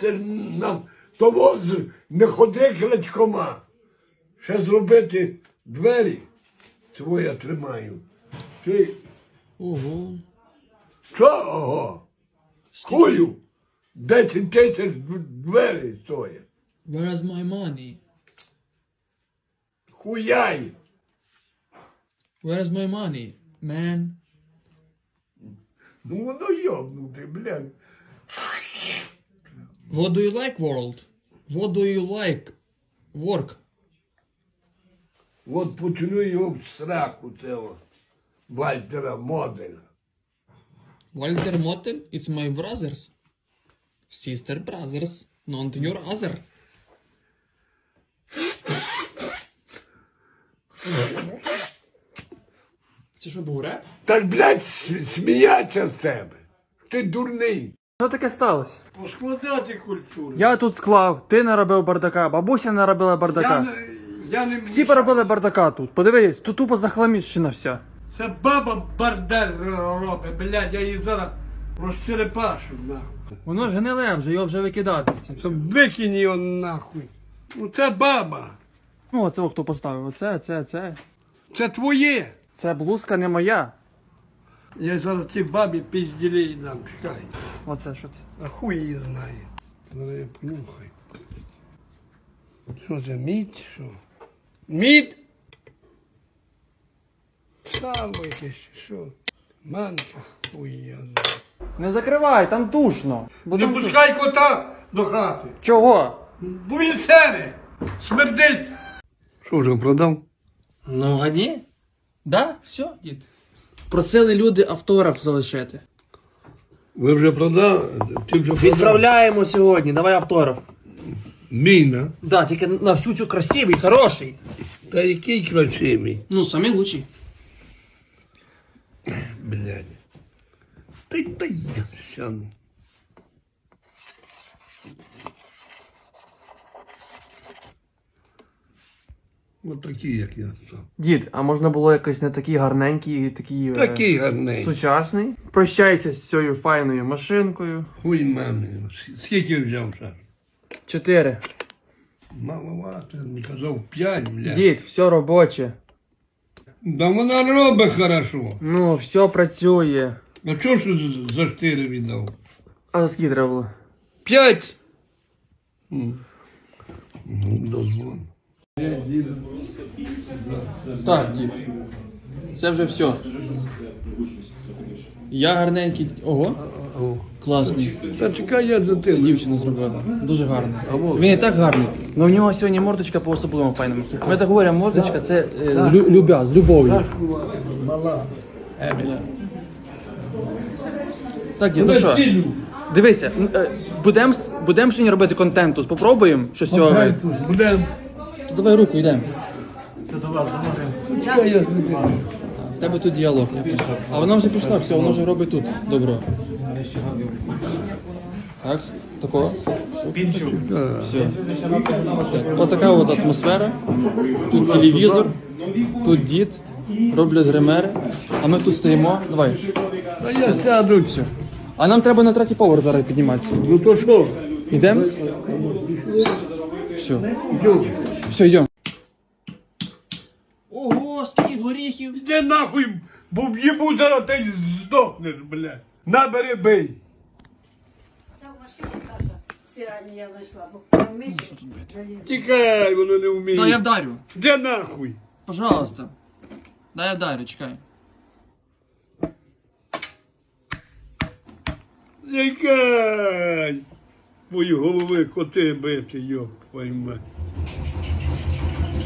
Це нам того не ходи крадькома. Ще зробити двері. Цього я тримаю. Ти Ого. що? Ого? Хую? 10 тисяч двері стоять. Where is my money? Хуяй. Where is my money? Man. Ну воно йобнути, блядь. What do you like, world? What do you like? Work. От почну його в сраку цього Вальтера Моделя. Walter Motel, it's my brothers. Sister brothers, not your other. Це що був реп? Та блядь, с- сміяться з тебе. Ти дурний. Що таке сталося? Поскладати культуру. Я тут склав, ти наробив бардака, бабуся наробила бардака. не, я не Всі поробили бардака тут. Подивись, тут тупо захламіщена вся. Це баба бардель робить, блядь, я її зараз розчерепашу, нахуй. Воно ж гниле вже, його вже викидати. Це все. Викинь його нахуй. Ну це баба. Ну, оце хто поставив. Оце, це, це. Це твоє. Це блузка не моя. Я зараз ті бабі пізділі дам, чекай. Оце що це. А хуй її знає. Зараз я понюхай. Що це, мідь? Що? Мід? Сало якесь, що? Манка, хуй я знаю. Не закривай, там душно. Не пускай кота до хати. Чого? Бо він сере, смердить. Що вже продав? Ну, гаді? Да, все, дід. Просили люди автограф залишити. Ви вже продали? Ти вже продав? Відправляємо сьогодні, давай автограф. Міна. Да, тільки на всю цю красивий, хороший. Та який красивий. Ну, самий лучший. Блядь. Та й та я сяну. От такі, як я сам. Дід, а можна було якось не такий гарненький і такий. е, гарний. Сучасний. Прощайся з цією файною машинкою. Хуй мене. Скільки взяв ще? Чотири. Маловато, не казав п'ять, блядь. Дід, все робоче. Да вона робить хорошо. Ну, все працює. А чого ж за- за чотири віддав? А за скільки треба було? П'ять. М. Ну, дозвон. Так, дід. Це вже все. Я гарненький. Ого. Класний. Та чекай, я Це тим. дівчина зробила. Дуже гарний. Він і так гарний. Але в нього сьогодні мордочка по особливому файному. Ми так говоримо, мордочка це е, з лю- любя, з любов'ю. Мала. Так, дід, ну що? Дивися, будемо будем сьогодні робити контент тут. Попробуємо щось з цього. Будемо. То давай руку йдемо. Чекай, я В тебе тут діалог. А вона вже пішла, все, вона вже робить тут. Добро. Так, такого. Все. Так, Отака от атмосфера. Тут телевізор, тут дід, роблять гримери, а ми тут стоїмо. Давай. Та я сяду. Все. А нам треба на третій поверх зараз підніматися. Ну то що? Йдемо? Все. Йдемо. Все, йдемо. Ого, скільки горіхів. Іди нахуй, бо в'їбу зараз ти здохнеш, блядь. Набери бий. Це в машині Саша сирання я зайшла, бо там. Тікай, воно не вміє. Дай я вдарю. Де нахуй? Пожалуйста. Дай я вдарю, чекай. Тікай. Мої голови коти бити, йоп, твою мать.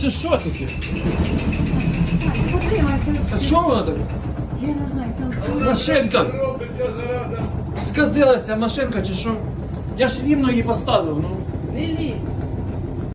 Це що таке? А що воно таке? я не знаю, там Машинка! Сказилася машинка чи що? Я ж рівно її поставив, ну. не лізь.